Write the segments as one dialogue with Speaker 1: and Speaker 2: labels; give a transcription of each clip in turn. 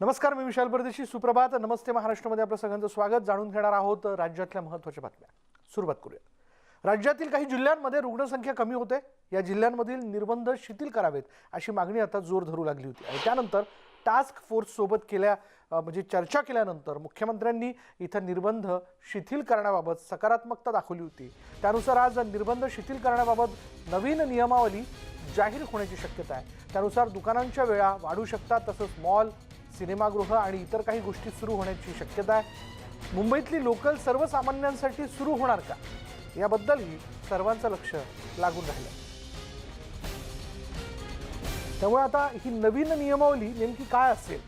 Speaker 1: नमस्कार मी विशाल परदेशी. सुप्रभात. नमस्ते महाराष्ट्रामध्ये आपलं सगळ्यांचं स्वागत. जाणून घेणार आहोत राज्यातल्या महत्त्वाच्या बातम्या. सुरुवात करूया. राज्यातील काही जिल्ह्यांमध्ये रुग्णसंख्या कमी होते. या जिल्ह्यांमधील निर्बंध शिथिल करावेत अशी मागणी आता जोर धरू लागली होती. आणि त्यानंतर टास्क फोर्ससोबत केल्या म्हणजे चर्चा केल्यानंतर मुख्यमंत्र्यांनी इथं निर्बंध शिथिल करण्याबाबत सकारात्मकता दाखवली होती. त्यानुसार आज निर्बंध शिथिल करण्याबाबत नवीन नियमावली जाहीर होण्याची शक्यता आहे. त्यानुसार दुकानांच्या वेळा वाढू शकतात तसंच मॉल सिनेमागृह आणि इतर काही गोष्टी सुरू होण्याची शक्यता आहे. मुंबईतली लोकल सर्वसामान्यांसाठी सुरू होणार का? याबद्दलही सर्वांचं लक्ष लागून राहिलं. त्यामुळे आता ही नवीन नियमावली नेमकी काय असेल?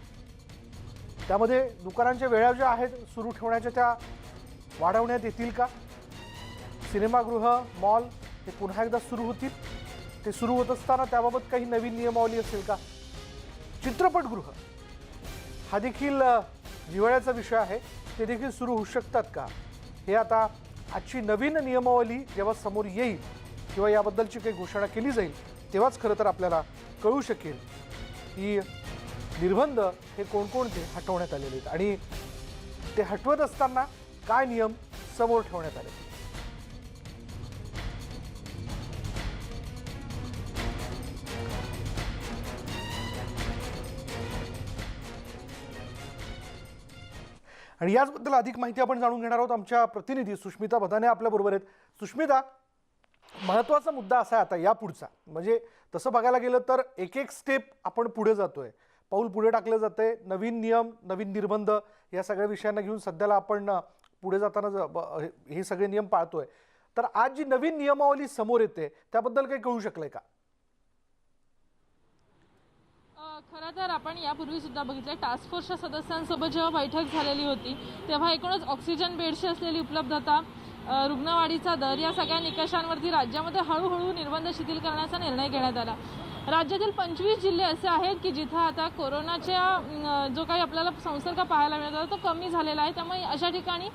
Speaker 1: त्यामध्ये दुकानांच्या वेळा ज्या आहेत सुरू ठेवण्याच्या त्या वाढवण्यात येतील का? सिनेमागृह मॉल हे पुन्हा एकदा सुरू होतील? ते सुरू होत असताना त्याबाबत काही नवीन नियमावली असेल का? चित्रपटगृह. हा देखील जिव्हाळ्याचा विषय आहे. ते देखील सुरू होऊ शकतात का? हे आता आजची नवीन नियमावली जेव्हा समोर येईल किंवा याबद्दलची काही घोषणा केली जाईल तेव्हाच खरं तर आपल्याला कळू शकेल की निर्बंध हे कोणकोणते हटवण्यात आलेले आहेत आणि ते हटवत असताना काय नियम समोर ठेवण्यात आले आणि याचबद्दल अधिक माहिती आपण जाणून घेणार आहोत आमच्या प्रतिनिधी सुष्मिता बदाने आपल्याबरोबर आहेत. सुष्मिता महत्त्वाचा मुद्दा असा आहे आता या पुढचा म्हणजे तसं बघायला गेलं तर एक एक स्टेप आपण पुढे जातोय. पाऊल पुढे टाकलं जातंय. नवीन नियम नवीन निर्बंध या सगळ्या विषयांना घेऊन सध्याला आपण पुढे जाताना ब- हे- हे सगळे नियम पाळतोय. तर आज जी नवीन नियमावली समोर येते त्याबद्दल काही कळू शकलंय का?
Speaker 2: खरं तर आपण यापूर्वी सुद्धा बघितलं टास्क फोर्सच्या सदस्यांसोबत जेव्हा बैठक झालेली होती तेव्हा एकूणच ऑक्सिजन बेडची असलेली उपलब्धता रुग्णवाढीचा दर या सगळ्या निकषांवरती राज्यामध्ये हळूहळू निर्बंध शिथिल करण्याचा निर्णय घेण्यात आला. राज्यातील पंचवीस जिल्हे असे आहेत की जिथं आता कोरोनाच्या जो काही आपल्याला संसर्ग पाहायला मिळत तो कमी झालेला आहे. त्यामुळे अशा ठिकाणी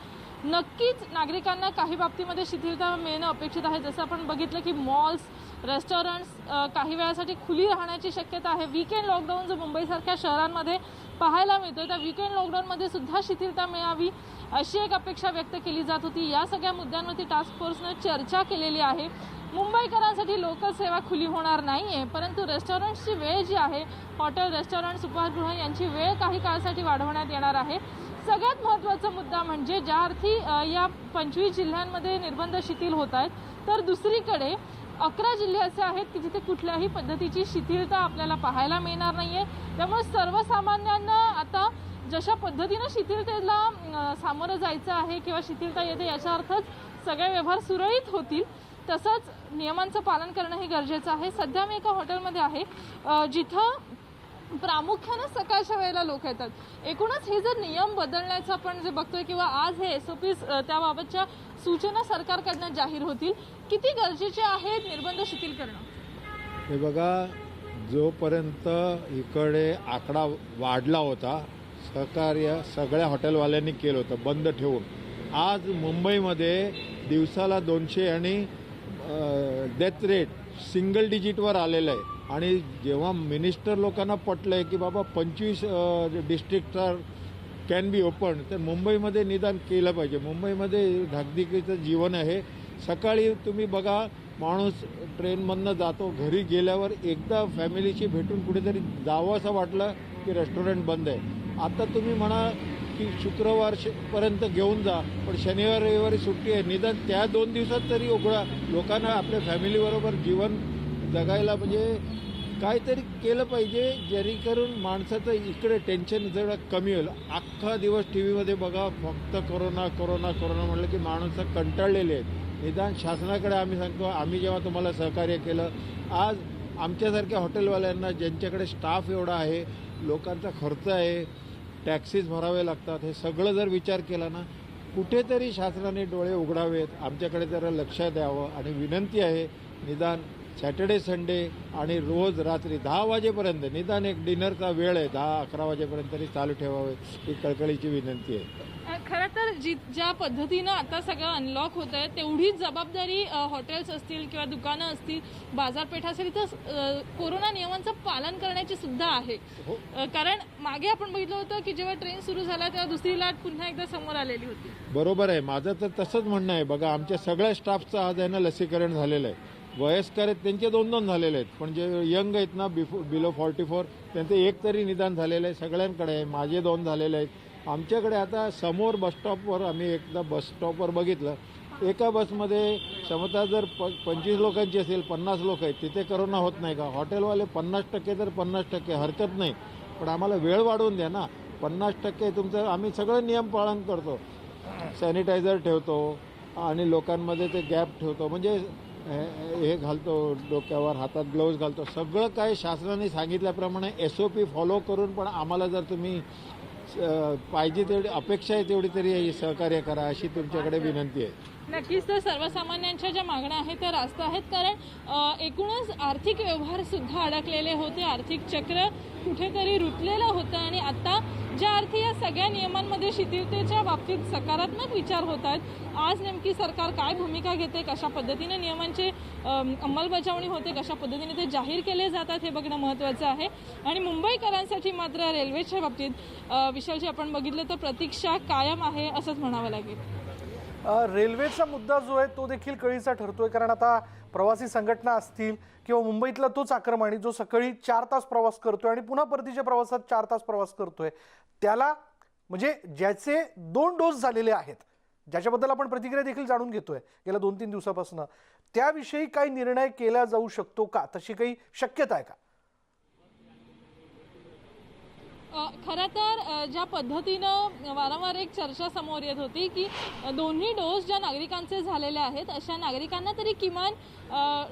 Speaker 2: नक्कीच नागरिकांना काही बाबतीमध्ये शिथिलता मिळणं अपेक्षित आहे. जसं आपण बघितलं की मॉल्स रेस्टॉरंट्स काही वेळासाठी खुली राहण्याची शक्यता आहे. वीकेंड लॉकडाऊन जो मुंबईसारख्या शहरांमध्ये पाहायला मिळतो त्या वीकेंड लॉकडाऊनमध्ये सुद्धा शिथिलता मिळावी अशी एक अपेक्षा व्यक्त केली जात होती. या सगळ्या मुद्द्यांवरती टास्क फोर्सनं चर्चा केलेली आहे. मुंबईकरांसाठी लोकल सेवा खुली होणार नाही आहे परंतु रेस्टॉरंट्सची वेळ जी आहे हॉटेल रेस्टॉरंट्स उपहारगृह यांची वेळ काही काळासाठी वाढवण्यात येणार आहे. सगळ्यात महत्त्वाचा मुद्दा म्हणजे ज्या अर्थी या पंचवीस जिल्ह्यांमध्ये निर्बंध शिथिल होत आहेत तर दुसरीकडे अकरा जिल्हे असे आहेत की जिथे कुठल्याही पद्धतीची शिथिलता आपल्याला पाहायला मिळणार नाहीये. त्यामुळे सर्वसामान्यांना आता जशा पद्धतीनं शिथिलतेला सामोरं जायचं आहे किंवा शिथिलता येते याचा अर्थच सगळे व्यवहार सुरळीत होतील. तसंच नियमांचं पालन करणं हे गरजेचं आहे. सध्या मी एका हॉटेलमध्ये आहे जिथं प्रामुख्यानं सकाळच्या वेळेला लोक येतात. एकूणच हे जर नियम बदलण्याचं आपण जे बघतोय किंवा आज हे एस ओ पी त्याबाबतच्या सूचना सरकारकडनं जाहीर होतील किती गरजेचे आहेत निर्बंध शिथिल करणं?
Speaker 3: हे बघा जोपर्यंत इकडे आकडा वाढला होता सहकार्य सगळ्या हॉटेलवाल्यांनी केलं होतं बंद ठेवून. आज मुंबईमध्ये दिवसाला दोनशे आणि डेथ रेट सिंगल डिजिटवर आलेलं आहे. आणि जेव्हा मिनिस्टर लोकांना पटलं आहे की बाबा पंचवीस district are can be open तर मुंबईमध्ये निदान केलं पाहिजे. मुंबईमध्ये धाकधिकीचं जीवन आहे. सकाळी तुम्ही बघा माणूस ट्रेनमधनं जातो घरी गेल्यावर एकदा फॅमिलीशी भेटून कुठेतरी जावं असं वाटलं की रेस्टॉरंट बंद आहे. आता तुम्ही म्हणा की शुक्रवारपर्यंत घेऊन जा पण शनिवार रविवारी सुट्टी आहे. निदान त्या दोन दिवसात तरी उघडा. लोकांना आपल्या फॅमिलीबरोबर जीवन जगायला म्हणजे काहीतरी केलं पाहिजे जेणेकरून माणसाचं इकडे टेन्शन जरा कमी होईल. अख्खा दिवस टी व्हीमध्ये बघा फक्त कोरोना कोरोना कोरोना म्हटलं की माणसं कंटाळलेले आहेत. निदान शासनाकडे आम्ही सांगतो आम्ही जेव्हा तुम्हाला सहकार्य केलं आज आमच्यासारख्या हॉटेलवाल्यांना ज्यांच्याकडे स्टाफ एवढा आहे लोकांचा खर्च आहे टॅक्सीज भरावे लागतात हे सगळं जर विचार केला ना कुठेतरी शासनाने डोळे उघडावेत. आमच्याकडे जरा लक्ष द्यावं आणि विनंती आहे निदान सॅटर्डे संडे आणि रोज रात्री दहा वाजेपर्यंत निदान एक डिनरचा वेळ आहे. दहा अकरा वाजेपर्यंत तरी चालू ठेवावे ही कळकळीची विनंती आहे.
Speaker 2: खरं तर जी ज्या पद्धतीनं आता सगळं अनलॉक होत आहे तेवढीच जबाबदारी हॉटेल्स असतील किंवा दुकानं असतील बाजारपेठ असेल तर कोरोना नियमांचं पालन करण्याची सुद्धा आहे. अ, कारण मागे आपण बघितलं होतं की जेव्हा ट्रेन सुरू झाला तेव्हा दुसरी लाट पुन्हा एकदा समोर आलेली होती.
Speaker 3: बरोबर आहे. माझं तर तसंच म्हणणं आहे. बघा आमच्या सगळ्या स्टाफचं आज आहे ना लसीकरण झालेलं आहे. वयस्कर आहेत त्यांचे दोन दोन झालेले आहेत. पण जे यंग आहेत ना बिफो बिलो फॉर्टी फोर त्यांचं एक तरी निदान झालेलं आहे. सगळ्यांकडे आहे. माझे दोन झालेले आहेत. आमच्याकडे आता समोर बसस्टॉपवर आम्ही एकदा बसस्टॉपवर बघितलं. एका बसमध्ये क्षमता जर प पंचवीस लोकांची असेल पन्नास लोक आहेत तिथे करोना होत नाही का? हॉटेलवाले पन्नास टक्के तर पन्नास टक्के हरकत नाही. पण आम्हाला वेळ वाढवून द्या ना. पन्नास टक्के तुमचं आम्ही सगळं नियम पालन करतो. सॅनिटायझर ठेवतो आणि लोकांमध्ये ते गॅप ठेवतो. म्हणजे हे घालतो डोक्यावर हातात ग्लोव्ज घालतो. सगळं काय शासनाने सांगितल्याप्रमाणे एस ओ पी फॉलो करून पण आम्हाला जर तुम्ही पाहिजे तेवढी अपेक्षा आहे तेवढी तरी सहकार्य करा अशी तुमच्याकडे विनंती आहे.
Speaker 2: नक्कीच तर सर्वसामान्यांच्या ज्या मागण्या आहेत त्या रास्त आहेत. कारण एकूणच आर्थिक व्यवहारसुद्धा अडकलेले होते. आर्थिक चक्र कुठेतरी रुतलेलं होतं आणि आत्ता ज्या अर्थी या सगळ्या नियमांमध्ये शिथिलतेच्या बाबतीत सकारात्मक विचार होत आहेत आज नेमकी सरकार काय भूमिका घेते कशा पद्धतीने नियमांची अंमलबजावणी होते कशा पद्धतीने ते जाहीर केले जातात हे बघणं महत्त्वाचं आहे. आणि मुंबईकरांसाठी मात्र रेल्वेच्या बाबतीत विशालजी आपण बघितलं तर प्रतीक्षा कायम आहे असंच म्हणावं लागेल.
Speaker 1: रेल्वेचा मुद्दा जो आहे तो देखील कळीचा ठरतोय कारण आता प्रवासी संघटना असतील किंवा मुंबईतला तोच आक्रमणी जो सकाळी चार तास प्रवास करतोय आणि पुन्हा परतीच्या प्रवासात चार तास प्रवास करतोय. त्याला म्हणजे ज्याचे दोन डोस झालेले आहेत ज्याच्याबद्दल आपण प्रतिक्रिया देखील जाणून घेतोय गेल्या दोन तीन दिवसापासून त्याविषयी काही निर्णय केला जाऊ शकतो का? तशी काही शक्यता आहे का?
Speaker 2: खरं तर ज्या पद्धतीनं वारंवार एक चर्चा समोर येत होती की दोन्ही डोस ज्या नागरिकांचे झालेले आहेत अशा नागरिकांना तरी किमान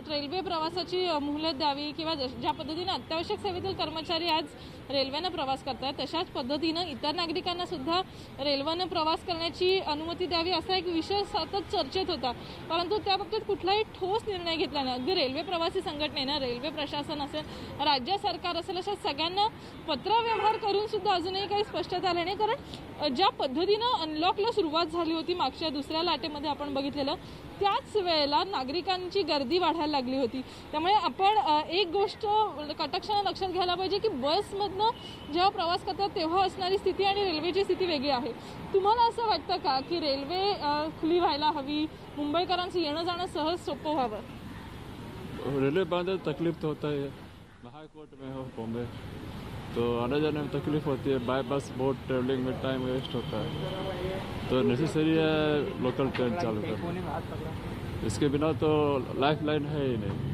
Speaker 2: रेल्वे प्रवासाची अ, मोहलत द्यावी किंवा जश- ज्या पद्धतीनं अत्यावश्यक सेवेतील कर्मचारी आज रेल्वेनं प्रवास करतात तशाच पद्धतीनं इतर नागरिकांना सुद्धा रेल्वेनं प्रवास करण्याची अनुमती द्यावी असा एक विषय सतत चर्चेत होता. परंतु त्या बाबतीत कुठलाही ठोस निर्णय घेतला नाही. अगदी रेल्वे प्रवासी संघटनेनं रेल्वे प्रशासन असेल राज्य सरकार असेल अशा सगळ्यांना पत्रव्यवहार करून सुद्धा अजूनही काही स्पष्टता झालं नाही. कारण ज्या पद्धतीनं अनलॉकला सुरुवात झाली होती मागच्या दुसऱ्या लाटेमध्ये आपण बघितलेलं त्याच वेळेला नागरिकांची गर्दी वाढायला लागली होती. त्यामुळे आपण एक गोष्ट कटाक्षानं लक्षात घ्यायला पाहिजे की बसमधनं जेव्हा प्रवास करतात तेव्हा असणारी स्थिती आणि रेल्वेची स्थिती वेगळी आहे. तुम्हाला असं वाटतं का की रेल्वे खुली व्हायला हवी मुंबईकरांचं येणं जाणं सहज सोपं व्हावं?
Speaker 4: रेल्वे बंद तकलीफ तो होता ही है हो में बॉम्बे. तो आने जाने में तकलीफ होती है बाय बस बहुत ट्रेवलिंग में टाइम वेस्ट होता है। तो नेसेसरी है लोकल ट्रेन चालू कर इसके बिना तो लाइफ लाइन है ही नहीं।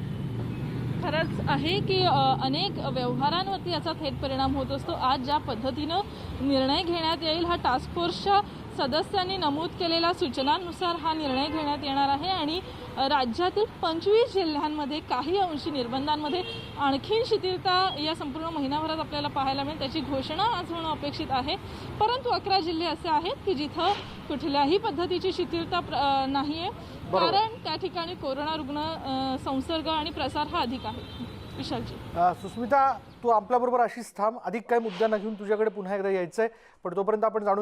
Speaker 2: खरंच आहे की अनेक व्यवहारांवरती याचा थेट परिणाम होत असतो. आज ज्या पद्धतीनं निर्णय घेण्यात येईल हा टास्क फोर्सच्या सदस्यांनी नमूद केलेल्या सूचनांनुसार हा निर्णय घेण्यात येणार आहे आणि राज्यातील पंचवीस जिल्ह्यांमध्ये काही अंशी निर्बंधांमध्ये आणखीन शिथिलता या संपूर्ण महिनाभरात आपल्याला पाहायला मिळेल. त्याची घोषणा आज होणं अपेक्षित आहे. परंतु अकरा जिल्हे असे आहेत की जिथं कुठल्याही पद्धतीची शिथिलता प्र- अ, नाहीये. कारण त्या ठिकाणी कोरोना रुग्ण संसर्ग आणि प्रसार हा अधिक आहे. विशालजी.
Speaker 1: सुस्मिता तू आपल्याबरोबर अशीच थांब. अधिक काही मुद्द्यांना घेऊन तुझ्याकडे पुन्हा एकदा यायचंय. पण तोपर्यंत आपण जाणून